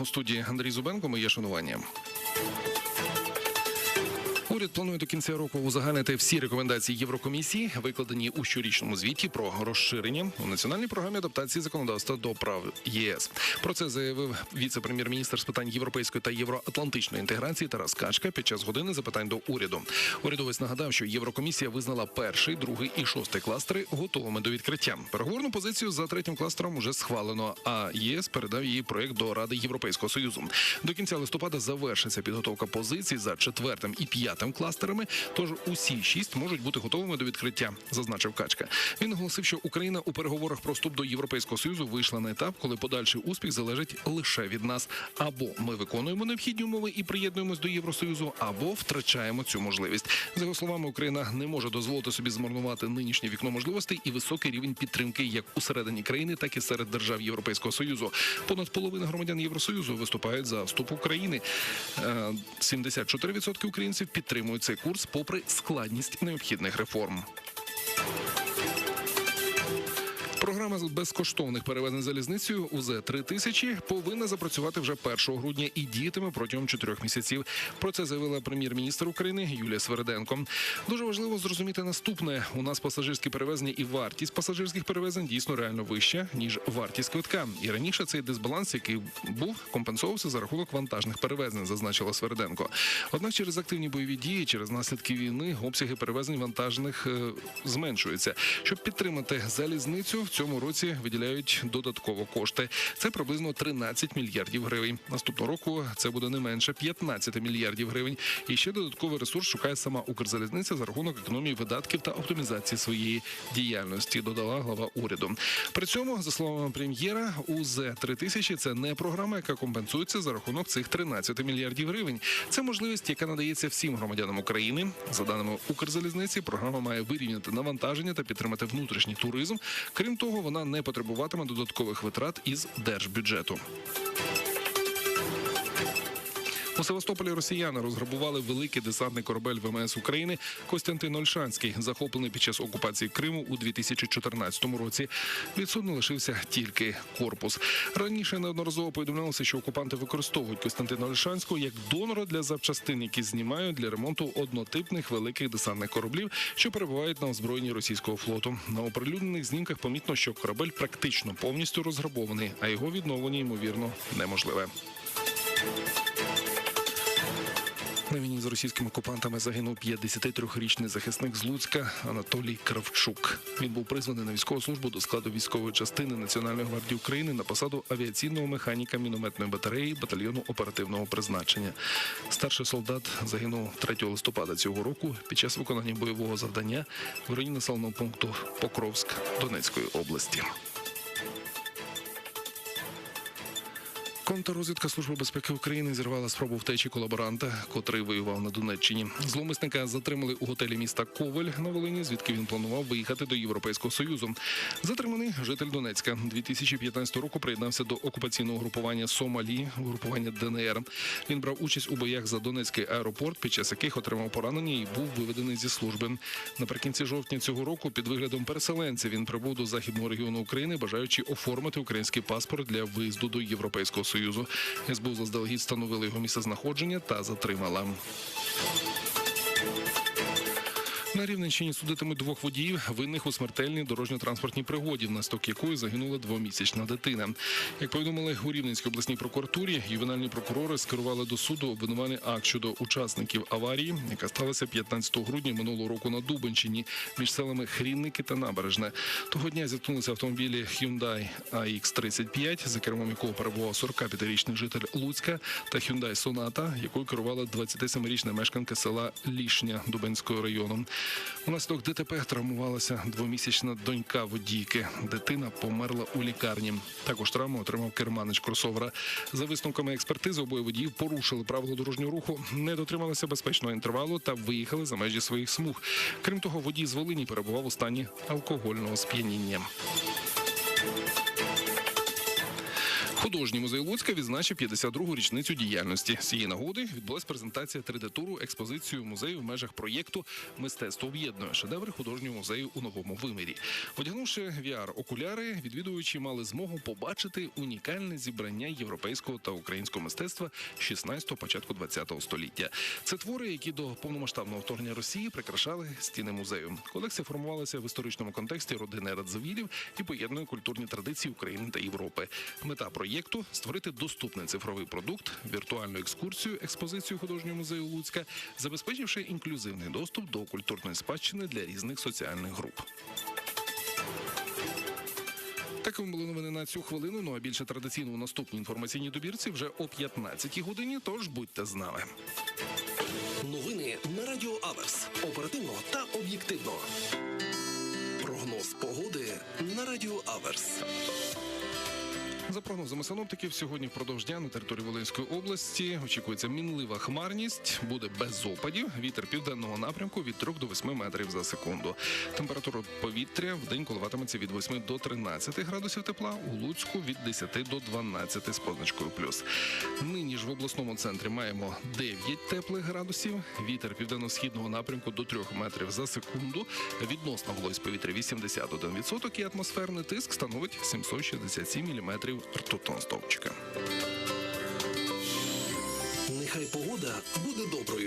У студії Андрій Зубенко. Моє шанування. Уряд планує до кінця року узагальнити всі рекомендації Єврокомісії, викладені у щорічному звіті про розширення у національній програмі адаптації законодавства до прав ЄС. Про це заявив віце-прем'єр-міністр з питань європейської та євроатлантичної інтеграції Тарас Качка під час години запитань до уряду. Урядовець нагадав, що Єврокомісія визнала перший, другий і шостий кластери готовими до відкриття. Переговорну позицію за третім кластером уже схвалено. А ЄС передав її проект до Ради Європейського союзу. До кінця листопада завершиться підготовка позицій за четвертим і п'ятим кластерами. Тож усі шість можуть бути готовими до відкриття, зазначив Качка. Він наголосив, що Україна у переговорах про вступ до Європейського союзу вийшла на етап, коли подальший успіх залежить лише від нас. Або ми виконуємо необхідні умови і приєднуємось до Євросоюзу, або втрачаємо цю можливість. За його словами, Україна не може дозволити собі змарнувати нинішнє вікно можливостей і високий рівень підтримки як усередині країни, так і серед держав Європейського союзу. Понад половина громадян Євросоюзу виступають за вступ України. Е, 74% українців підтримують цей курс, попри складність необхідних реформ. Програма з безкоштовних перевезень залізницею УЗ 3000 повинна запрацювати вже 1 грудня і діятиме протягом чотирьох місяців. Про це заявила прем'єр-міністр України Юлія Свериденко. Дуже важливо зрозуміти наступне: у нас пасажирські перевезення і вартість пасажирських перевезень дійсно реально вища ніж вартість квитка. І раніше цей дисбаланс, який був, компенсовувався за рахунок вантажних перевезень, зазначила Свериденко. Однак через активні бойові дії, через наслідки війни, обсяги перевезень вантажних е, зменшуються. Щоб підтримати залізницю, цьому році виділяють додатково кошти. Це приблизно 13 мільярдів гривень. Наступного року це буде не менше 15 мільярдів гривень. І ще додатковий ресурс шукає сама Укрзалізниця за рахунок економії видатків та оптимізації своєї діяльності. Додала глава уряду. При цьому, за словами прем'єра, УЗ 3000 – це не програма, яка компенсується за рахунок цих 13 мільярдів гривень. Це можливість, яка надається всім громадянам України. За даними Укрзалізниці, програма має вирівняти навантаження та підтримати внутрішній туризм. Крім того, вона не потребуватиме додаткових витрат із держбюджету. У Севастополі росіяни розграбували великий десантний корабель ВМС України Костянтин Ольшанський, захоплений під час окупації Криму у 2014 році. Від лишився тільки корпус. Раніше неодноразово повідомлялося, що окупанти використовують Костянтина Ольшанського як донора для запчастин, які знімають для ремонту однотипних великих десантних кораблів, що перебувають на озброєнні російського флоту. На оприлюднених знімках помітно, що корабель практично повністю розграбований, а його відновлення ймовірно неможливе. На війні з російськими окупантами загинув 53-річний захисник з Луцька Анатолій Кравчук. Він був призваний на військову службу до складу військової частини Національної гвардії України на посаду авіаційного механіка мінометної батареї батальйону оперативного призначення. Старший солдат загинув 3 листопада цього року під час виконання бойового завдання в районі населеного пункту Покровськ Донецької області. Контррозвідка Служби безпеки України зірвала спробу втечі колаборанта, котрий воював на Донеччині. Зловмисника затримали у готелі міста Ковель на Волині, звідки він планував виїхати до Європейського союзу. Затриманий житель Донецька 2015 року приєднався до окупаційного групування Сомалі, групування ДНР. Він брав участь у боях за Донецький аеропорт, під час яких отримав поранення і був виведений зі служби. Наприкінці жовтня цього року під виглядом переселенця він прибув до західного регіону України, бажаючи оформити український паспорт для виїзду до Європейського союзу. СБУ заздалегідь встановили його місце знаходження та затримала. На Рівненщині судитимуть двох водіїв, винних у смертельній дорожньо-транспортній пригоді, внаслідок якої загинула двомісячна дитина. Як повідомили у Рівненській обласній прокуратурі, ювенальні прокурори скерували до суду обвинувальний акт щодо учасників аварії, яка сталася 15 грудня минулого року на Дубенщині між селами Хрінники та Набережне. Того дня зіткнулися автомобілі Hyundai AX35, за кермом якого перебував 45-річний житель Луцька, та Hyundai Sonata, якою керувала 27-річна мешканка села Лішня Дубенського району. Унаслідок ДТП травмувалася двомісячна донька водійки. Дитина померла у лікарні. Також травму отримав керманич кросовера. За висновками експертизи, обоє водіїв порушили правила дорожнього руху, не дотрималися безпечного інтервалу та виїхали за межі своїх смуг. Крім того, водій з Волині перебував у стані алкогольного сп'яніння. Художній музей Луцька відзначив 52-гу річницю діяльності. З цієї нагоди відбулася презентація 3D-туру експозицію музею в межах проєкту Мистецтво об'єднує шедеври художнього музею у новому вимірі. Одягнувши VR-окуляри, відвідувачі мали змогу побачити унікальне зібрання європейського та українського мистецтва 16-го, початку 20-го століття. Це твори, які до повномасштабного вторгнення Росії прикрашали стіни музею. Колекція формувалася в історичному контексті родини Радзивілів і поєднує культурні традиції України та Європи. Мета проєкту створити доступний цифровий продукт, віртуальну екскурсію, експозицію художнього музею Луцька, забезпечивши інклюзивний доступ до культурної спадщини для різних соціальних груп. Такими були новини на цю хвилину. Ну а більше традиційно у наступній інформаційній добірці вже о 15-й годині. Тож будьте з нами. Новини на Радіо Аверс. Оперативно та об'єктивно. Прогноз погоди на Радіо Аверс. За прогнозами синоптиків, сьогодні впродовж дня на території Волинської області очікується мінлива хмарність, буде без опадів. Вітер південного напрямку від 3 до 8 метрів за секунду. Температура повітря в день коливатиметься від 8 до 13 градусів тепла. У Луцьку від 10 до 12 з позначкою плюс. Нині ж в обласному центрі маємо 9 теплих градусів. Вітер південно-східного напрямку до 3 метрів за секунду. Відносна вологість повітря 81% і атмосферний тиск становить 767 міліметрів ртутного стовпчика. Нехай погода буде доброю.